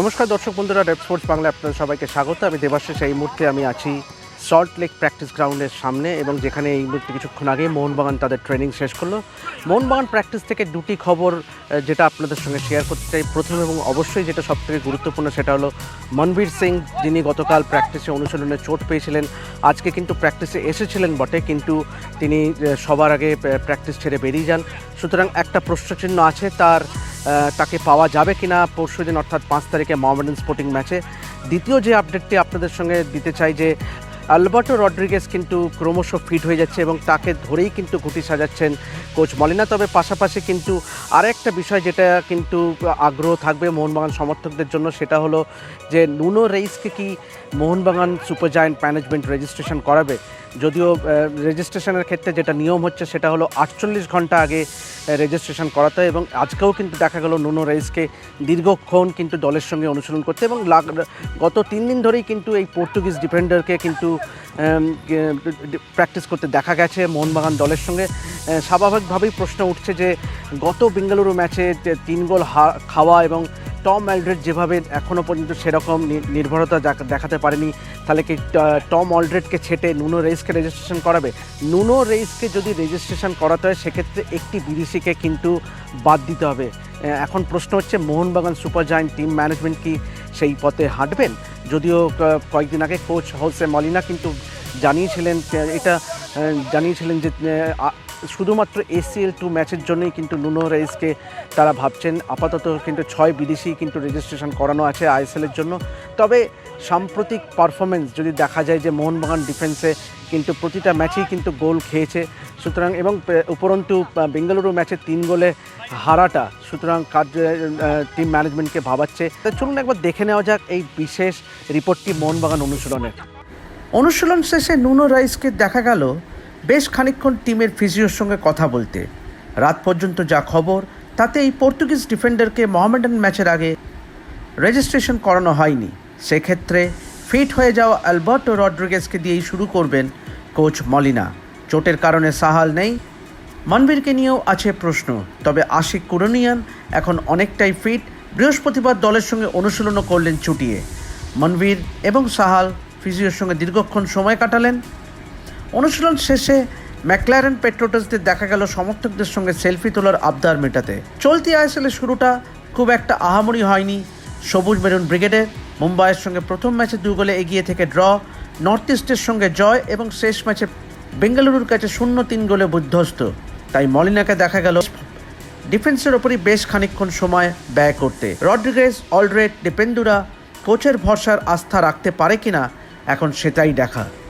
নমস্কার দর্শক বন্ধুরা রেপ স্পোর্টস বাংলা আপনাদের সবাইকে স্বাগত। আমি দেবাশিস, এই মুহূর্তে আমি আছি সল্ট লেক প্র্যাকটিস গ্রাউন্ডের সামনে এবং যেখানে এই মুহূর্তে কিছুক্ষণ আগে মোহনবাগান তাদের ট্রেনিং শেষ করল। মোহনবাগান প্র্যাকটিস থেকে দুটি খবর যেটা আপনাদের সঙ্গে শেয়ার করতে চাই। প্রথম এবং অবশ্যই যেটা সবথেকে গুরুত্বপূর্ণ সেটা হলো মনবীর সিং, যিনি গতকাল প্র্যাকটিসে অনুশীলনে চোট পেয়েছিলেন। আজকে কিন্তু প্র্যাকটিসে এসেছিলেন বটে, কিন্তু তিনি সবার আগে প্র্যাকটিস ছেড়ে বেরিয়ে যান। সুতরাং একটা প্রশ্নচিহ্ন আছে, তার তাকে পাওয়া যাবে কিনা পরশু দিন, অর্থাৎ পাঁচ তারিখে মোহামেডান স্পোর্টিং ম্যাচে। দ্বিতীয় যে আপডেটটি আপনাদের সঙ্গে দিতে চাই যে, আলবার্টো রড্রিগেস কিন্তু ক্রমশ ফিট হয়ে যাচ্ছে এবং তাকে ধরেই কিন্তু গুটি সাজাচ্ছেন কোচ মলিনা। তবে পাশাপাশি কিন্তু আরেকটা বিষয় যেটা কিন্তু আগ্রহ থাকবে মোহনবাগান সমর্থকদের জন্য, সেটা হলো যে, নুনো রেইসকে কি Mohun Bagan super giant management registration করাবে? যদিও রেজিস্ট্রেশনের ক্ষেত্রে যেটা নিয়ম হচ্ছে সেটা হলো আটচল্লিশ ঘণ্টা আগে রেজিস্ট্রেশন করাতে এবং আজকেও কিন্তু দেখা গেল নুনো রেইসকে দীর্ঘক্ষণ কিন্তু দলের সঙ্গে অনুশীলন করতে এবং গত তিন দিন ধরেই কিন্তু এই পর্তুগিজ ডিফেন্ডারকে কিন্তু প্র্যাকটিস করতে দেখা গেছে মোহনবাগান দলের সঙ্গে। স্বাভাবিকভাবেই প্রশ্ন উঠছে যে গত বেঙ্গালুরু ম্যাচে তিন গোল হা- খাওয়া এবং টম অ্যালড্রেড যেভাবে এখনও পর্যন্ত সেরকম নির্ভরতা দেখাতে পারেনি, তাহলে কি টম অলড্রেডকে ছেটে নুনো রেইসকে রেজিস্ট্রেশন করাবে? নুনো রেইসকে যদি রেজিস্ট্রেশন করাতে হয়, সেক্ষেত্রে একটি বিদেশিকে কিন্তু বাদ দিতে হবে। এখন প্রশ্ন হচ্ছে, Mohun Bagan super giant team management কি সেই পথে হাঁটবেন? যদিও কয়েকদিন আগে কোচ হোসে মলিনা কিন্তু জানিয়েছিলেন এটা জানিয়েছিলেন যে শুধুমাত্র এসিএল টু ম্যাচের জন্যই কিন্তু নুনো রাইসকে তারা ভাবছেন। আপাতত কিন্তু ছয় বিদেশি কিন্তু রেজিস্ট্রেশন করানো আছে আইএসএলের জন্য। তবে সাম্প্রতিক পারফরমেন্স যদি দেখা যায় যে মোহনবাগান ডিফেন্সে কিন্তু প্রতিটা ম্যাচেই কিন্তু গোল খেয়েছে। সুতরাং এবং উপরন্তু বেঙ্গালুরু ম্যাচে তিন গোলে হারাটা সুতরাং কার্য টিম ম্যানেজমেন্টকে ভাবাচ্ছে। চলুন একবার দেখে নেওয়া যাক এই বিশেষ রিপোর্টটি মোহনবাগান অনুশীলনের। অনুশীলন শেষে নুনো রাইসকে দেখা গেল বেশ খানিকক্ষণ টিমের ফিজিওর সঙ্গে কথা বলতে। রাত পর্যন্ত যা খবর, তাতে এই পর্তুগিজ ডিফেন্ডারকে মোহামেডান ম্যাচের আগে রেজিস্ট্রেশন করানো হয়নি। সেক্ষেত্রে ফিট হয়ে যাওয়া অ্যালবার্টো রড্রিগেসকে দিয়েই শুরু করবেন কোচ মলিনা। চোটের কারণে সাহাল নেই। মনবীরকে নিয়েও আছে প্রশ্ন, তবে আশিক কুরনিয়ান এখন অনেকটাই ফিট। বৃহস্পতিবার দলের সঙ্গে অনুশীলনও করলেন ছুটিয়ে মনবীর এবং সাহাল ফিজিওর সঙ্গে দীর্ঘক্ষণ সময় কাটালেন। অনুশীলন শেষে ম্যাকলারেন পেট্রোটাসদের দেখা গেল সমর্থকদের সঙ্গে সেলফি তোলার আবদার মেটাতে। চলতি আইএসএলের শুরুটা খুব একটা আহামরি হয়নি। সবুজ মেরুন ব্রিগেডের মুম্বাইয়ের সঙ্গে প্রথম ম্যাচে দু গোলে এগিয়ে থেকে ড্র, নর্থ ইস্টের সঙ্গে জয় এবং শেষ ম্যাচে বেঙ্গালুরুর কাছে শূন্য তিন গোলে বিধ্বস্ত তাই মলিনাকে দেখা গেল ডিফেন্সের ওপরই বেশ খানিকক্ষণ সময় ব্যয় করতে। রড্রিগেজ, অলরেড ডিপেন্ডুরা কোচের ভরসার আস্থা রাখতে পারে কিনা, এখন সেটাই দেখা।